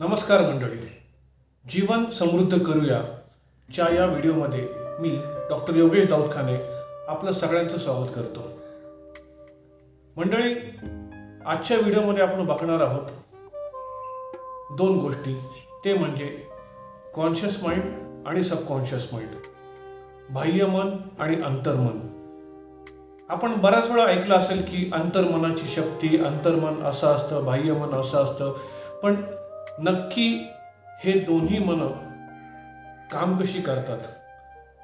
नमस्कार मंडळी. जीवन समृद्ध करूया. च्या या व्हिडिओमध्ये मी डॉक्टर योगेश दाऊदखाने आपलं सगळ्यांचं स्वागत करतो. मंडळी आजच्या व्हिडिओमध्ये आपण बघणार आहोत दोन गोष्टी. ते म्हणजे कॉन्शियस माइंड आणि सबकॉन्शियस माइंड बाह्य मन आणि अंतर्मन आपण बऱ्याच वेळा ऐकलं असेल की अंतर्मनाची शक्ती अंतर्मन असं असतं बाह्य मन असं असतं. पण नक्की हे दोन्ही मन काम कशी करतात?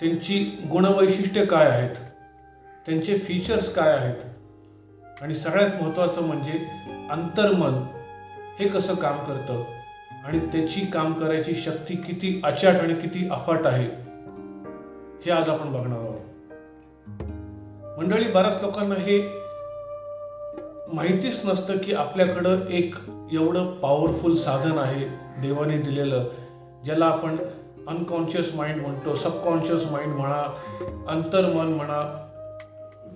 त्यांची गुणवैशिष्ट्ये काय आहेत? त्यांचे फीचर्स काय आहेत? आणि सगळ्यात महत्त्वाचं म्हणजे अंतर्मन हे कसं काम करतं? आणि त्याची काम करायची शक्ती किती अचाट आणि किती अफाट आहे? हे आज आपण बघणार आहोत. मंडळी बऱ्याच लोकांना हे माहितीच नसतं की आपल्याकडं एक एवढं पॉवरफुल साधन आहे देवाने दिलेलं ज्याला आपण अनकॉन्शियस माइंड म्हणतो सबकॉन्शियस माइंड म्हणा अंतर्मन म्हणा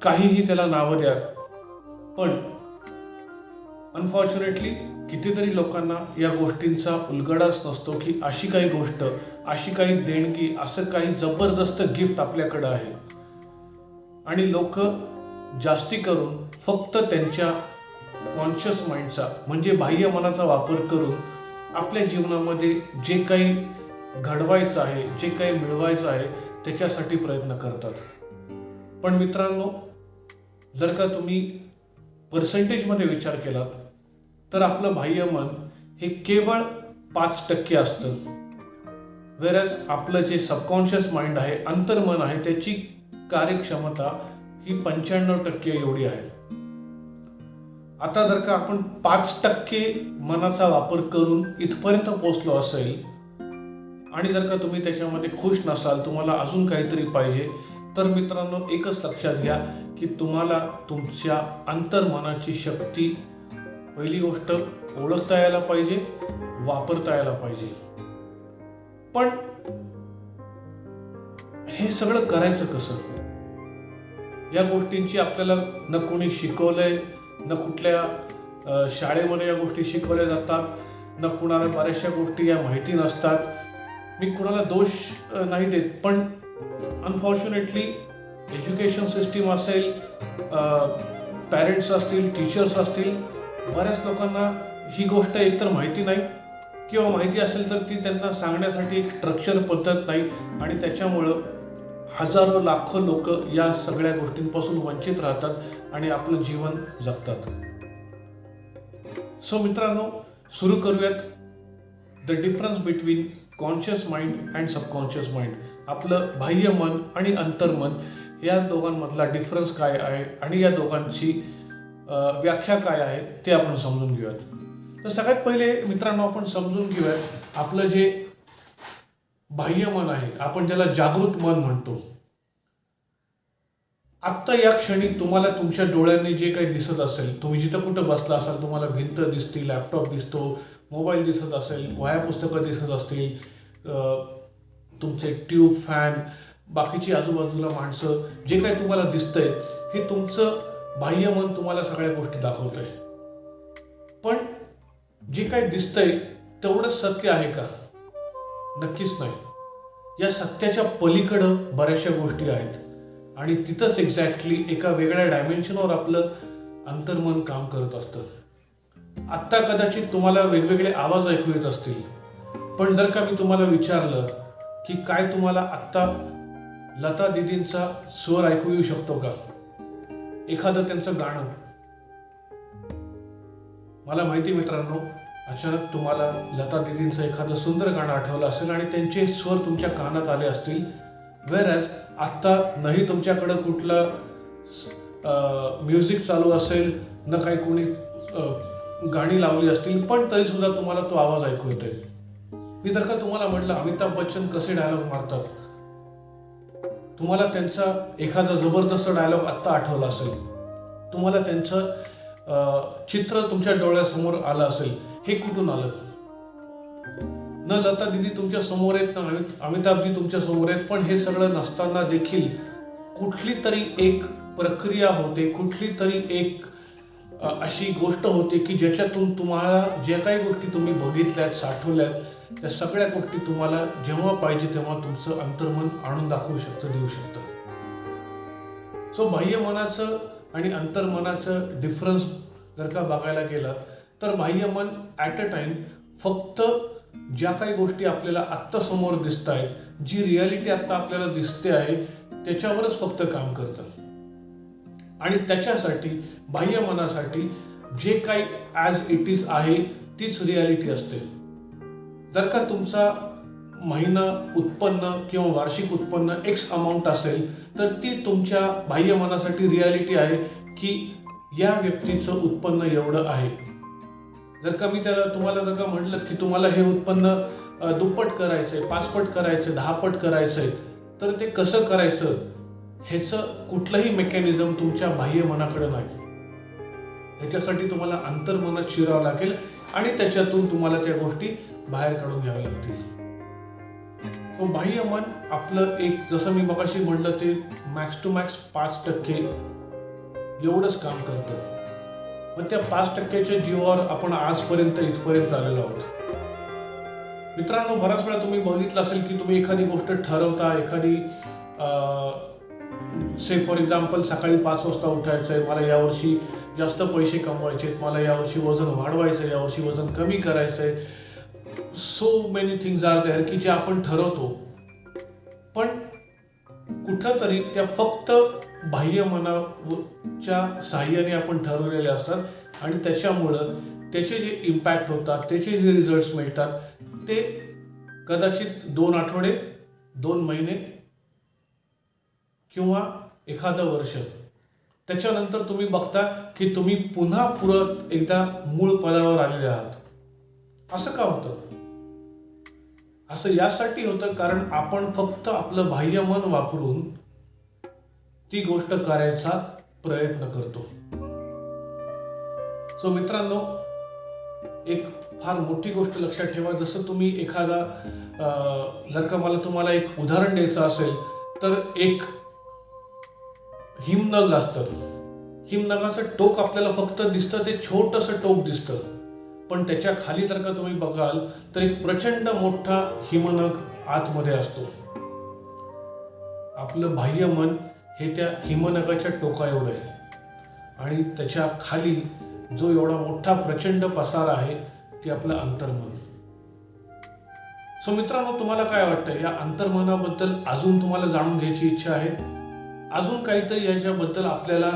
काहीही त्याला नावं द्या. पण अनफॉर्च्युनेटली कितीतरी लोकांना या गोष्टींचा उलगडाच नसतो की अशी काही गोष्ट अशी काही देणगी असं काही जबरदस्त गिफ्ट आपल्याकडं आहे. आणि लोक जास्ती करून फक्त त्यांच्या कॉन्शियस माइंडचा म्हणजे बाह्य मनाचा वापर करून आपल्या जीवनामध्ये जे काही घडवायचं आहे जे काही मिळवायचं आहे त्याच्यासाठी प्रयत्न करतात. पण मित्रांनो जर का तुम्ही पर्सेंटेजमध्ये विचार केलात तर आपलं बाह्य मन हे केवळ पाच टक्के असतं. वेरॅज आपलं जे सबकॉन्शियस माइंड आहे अंतर्मन आहे त्याची कार्यक्षमता ही पंच्याण्णव टक्के एवढी आहे. आता जर का आपण पाच टक्के मनाचा वापर करून इथपर्यंत पोचलो असेल आणि जर का तुम्ही त्याच्यामध्ये खुश नसाल तुम्हाला अजून काहीतरी पाहिजे तर मित्रांनो एकच लक्षात घ्या की तुम्हाला तुमच्या अंतर्मनाची शक्ती पहिली गोष्ट ओळखता यायला पाहिजे वापरता यायला पाहिजे. पण हे सगळं करायचं कसं? या गोष्टींची आपल्याला न कोणी शिकवलंय न कुठल्या शाळेमध्ये या गोष्टी शिकवल्या जातात न कुणाला बऱ्याचशा गोष्टी या माहिती नसतात. मी कुणाला दोष नाही देत पण अनफॉर्च्युनेटली एज्युकेशन सिस्टीम असेल पॅरेंट्स असतील टीचर्स असतील बऱ्याच लोकांना ही गोष्ट एकतर माहिती नाही किंवा माहिती असेल तर ती त्यांना सांगण्यासाठी एक स्ट्रक्चर पद्धत नाही आणि त्याच्यामुळं हजारो लाखो लोक या सगळ्या गोष्टींपासून वंचित राहतात आणि आपलं जीवन जगतात. सो मित्रांनो सुरू करूयात the difference between conscious mind and subconscious mind आपलं बाह्य मन आणि अंतर्मन या दोघांमधला डिफरन्स काय आहे आणि या दोघांची व्याख्या काय आहे ते आपण समजून घेऊयात. तर सगळ्यात पहिले मित्रांनो आपण समजून घेऊयात आपलं जे बाह्य मन आहे. आपण ज्याला जागृत मन म्हणतो. आत्ता या क्षणी तुम्हाला तुमच्या डोळ्यांनी जे काही दिसत असेल तुम्ही जिथं कुठं बसला असाल तुम्हाला भिंत दिसते लॅपटॉप दिसतो मोबाईल दिसत असेल वह्या पुस्तकं दिसत असतील तुमचे ट्यूब फॅन बाकीची आजूबाजूला माणसं जे काही तुम्हाला दिसतंय हे तुमचं बाह्य मन तुम्हाला सगळ्या गोष्टी दाखवतंय. पण जे काही दिसतंय तेवढंच सत्य आहे का? नक्कीच नाही. या सत्याच्या पलीकडं बऱ्याचशा गोष्टी आहेत. आणि तिथंच एक्झॅक्टली एका वेगळ्या डायमेन्शनवर आपलं अंतर्मन काम करत असतं. आत्ता कदाचित तुम्हाला वेगवेगळे आवाज ऐकू येत असतील. पण जर का मी तुम्हाला विचारलं की काय तुम्हाला आत्ता लता दिदींचा स्वर ऐकू येऊ शकतो का? एखादं त्यांचं गाणं. मला माहिती मित्रांनो अचानक तुम्हाला लता दिदींचं एखादं सुंदर गाणं आठवलं असेल आणि त्यांचे स्वर तुमच्या कानात आले असतील. वेरॅज आत्ता नाही तुमच्याकडं कुठलं म्युझिक चालू असेल न काही कोणी गाणी लावली असतील पण तरीसुद्धा तुम्हाला तो आवाज ऐकू येतोय. मी जर का तुम्हाला म्हटलं अमिताभ बच्चन कसे डायलॉग मारतात? तुम्हाला त्यांचा एखादा जबरदस्त डायलॉग आत्ता आठवला असेल. तुम्हाला त्यांचं चित्र तुमच्या डोळ्यासमोर आलं असेल. हे कुठून आलं? न लता दिदी तुमच्यासमोर आहेत ना अमिताभजी तुमच्यासमोर आहेत पण हे सगळं नसताना देखील कुठली तरी एक प्रक्रिया होते कुठली तरी एक अशी गोष्ट होते की ज्याच्यातून तुम्हाला ज्या काही गोष्टी तुम्ही बघितल्यात साठवल्यात त्या सगळ्या गोष्टी तुम्हाला जेव्हा पाहिजे तेव्हा तुमचं अंतर्मन आणून दाखवू शकतं देऊ शकतं. सो बाह्य मनाचं आणि अंतर्मनाचं डिफरन्स जर का बघायला गेलं तर बाह्य मन ॲट अ टाइम फक्त ज्या काही गोष्टी आपल्याला आत्ता समोर दिसत आहेत जी रियालिटी आत्ता आपल्याला दिसते आहे त्याच्यावरच फक्त काम करतं आणि त्याच्यासाठी बाह्य मनासाठी जे काही ॲज इट इज आहे तीच रियालिटी असते. जर का तुमचा महिना उत्पन्न किंवा वार्षिक उत्पन्न एक्स अमाऊंट असेल तर ती तुमच्या बाह्य मनासाठी रियालिटी आहे की या व्यक्तीचं उत्पन्न एवढं आहे. जर का मी त्याला तुम्हाला जर का म्हटलं की तुम्हाला हे उत्पन्न दुप्पट दुप्पट करायचंय पाचपट करायचं दहापट करायचंय तर ते कसं करायचं? ह्याचं कुठलंही मेकॅनिझम तुमच्या बाह्य मनाकडे नाही. ह्याच्यासाठी तुम्हाला अंतर्मनात शिरावं लागेल आणि त्याच्यातून तुम्हाला त्या गोष्टी बाहेर काढून घ्याव्या लागतील. तो बाह्य मन आपलं एक जसं मी मगाशी म्हणलं ते मॅक्स टू मॅक्स पाच टक्के एवढंच काम करतं. मग त्या पाच टक्क्याच्या जीवावर आपण आजपर्यंत इथपर्यंत आलेलो आहोत. मित्रांनो बराच वेळा तुम्ही बघितलं असेल की तुम्ही एखादी गोष्ट ठरवता एखादी से फॉर एक्झाम्पल सकाळी पाच वाजता उठायचं आहे मला यावर्षी जास्त पैसे कमवायचे आहेत मला यावर्षी वजन वाढवायचं आहे यावर्षी वजन कमी करायचं आहे so many things are there की जे आपण ठरवतो. पण कुठंतरी त्या फक्त बाह्य मनाच्या साह्याने आपण ठरवलेले असतात आणि त्याच्यामुळं त्याचे जे इम्पॅक्ट होतात त्याचे जे रिझल्ट्स मिळतात ते कदाचित दोन आठवडे दोन महिने किंवा एखादं वर्ष. त्याच्यानंतर तुम्ही बघता की तुम्ही पुन्हा पुरत एकदा मूळ पदावर आलेले आहात. असं का होतं? असं यासाठी होतं कारण आपण फक्त आपलं बाह्य मन वापरून ती गोष्ट करायचा प्रयत्न करतो. सो मित्रांनो एक फार मोठी गोष्ट लक्षात ठेवा. जसं तुम्ही एखादा जर का मला तुम्हाला एक उदाहरण द्यायचं असेल तर एक हिमनग असतं. हिमनगाचं टोक आपल्याला फक्त दिसतं ते छोटंसं टोक दिसतं. पण त्याच्याखाली जर का तुम्ही बघाल तर एक प्रचंड मोठा हिमनग आतमध्ये असतो. आपलं बाह्य मन हे त्या हिमनगाच्या टोका एवढं आहे. आणि त्याच्याखाली जो एवढा मोठा प्रचंड पसार आहे ते आपलं अंतर्मन. सो मित्रांनो तुम्हाला काय वाटतं या अंतर्मनाबद्दल अजून तुम्हाला जाणून घ्यायची इच्छा आहे? अजून काहीतरी याच्याबद्दल आपल्याला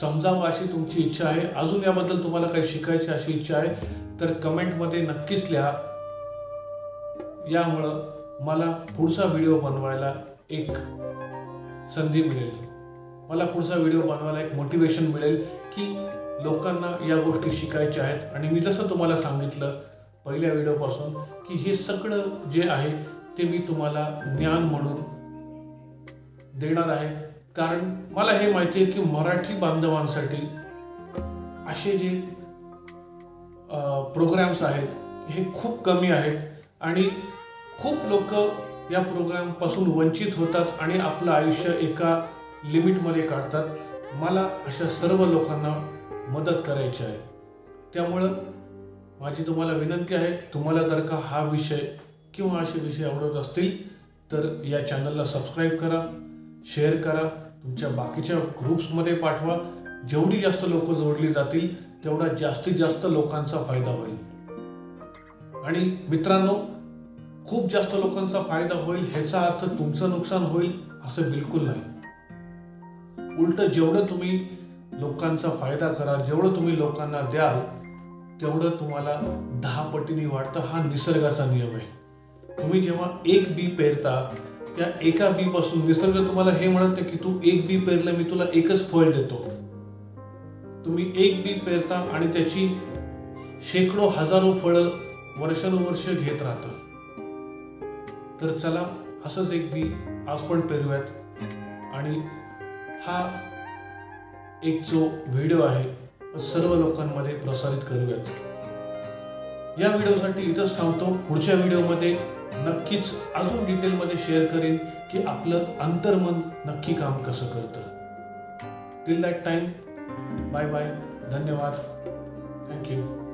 समजावं अशी तुमची इच्छा आहे? अजून याबद्दल तुम्हाला काही शिकायची अशी इच्छा आहे? तर कमेंटमध्ये नक्कीच लिहा. यामुळं मला पुढचा व्हिडिओ बनवायला एक संधी मिळेल. मला पुढचा व्हिडिओ बनवायला एक मोटिवेशन मिळेल की लोकांना या गोष्टी शिकायच्या आहेत. आणि मी जसं तुम्हाला सांगितलं पहिल्या व्हिडिओपासून की हे सगळं जे आहे ते मी तुम्हाला ज्ञान म्हणून देणार आहे. कारण मला हे माहिती आहे की मराठी बांधवांसाठी असे जे प्रोग्राम्स आहेत हे खूप कमी आहेत. आणि खूप लोक या प्रोग्रामपासून वंचित होतात आणि आपलं आयुष्य एका लिमिटमध्ये काढतात. मला अशा सर्व लोकांना मदत करायची आहे. त्यामुळं माझी तुम्हाला विनंती आहे तुम्हाला जर का हा विषय किंवा असे विषय आवडत असतील तर या चॅनलला सबस्क्राईब करा शेअर करा तुमच्या बाकीच्या ग्रुप्समध्ये पाठवा. जेवढी जास्त लोक जोडली जातील तेवढा जास्तीत जास्त लोकांचा फायदा होईल. आणि मित्रांनो खूप जास्त लोकांचा फायदा होईल ह्याचा अर्थ तुमचं नुकसान होईल असं बिलकुल नाही. उलट जेवढं तुम्ही लोकांचा फायदा करा जेवढं तुम्ही लोकांना द्याल तेवढं तुम्हाला दहा पटीने वाढतं. हा निसर्गाचा नियम आहे. तुम्ही जेव्हा एक बी पेरता त्या एका बी पासून निसर्ग तुम्हाला हे म्हणत नाही की तू एक बी पेरलं मी तुला एकच फळ देतो. तुम्ही एक बी पेरता आणि त्याची शेकडो हजारो फळं वर्षानुवर्ष घेत राहता. तर चला असंच एक बी आज पण पेरूयात. आणि हा एक जो व्हिडिओ आहे तो सर्व लोकांमध्ये प्रसारित करूयात. या व्हिडिओसाठी इथंच थांबतो. पुढच्या व्हिडिओमध्ये नक्कीच अजून डिटेलमध्ये शेअर करेन की आपलं अंतर्मन नक्की काम कसं करतं. Till that time bye bye धन्यवाद. Thank you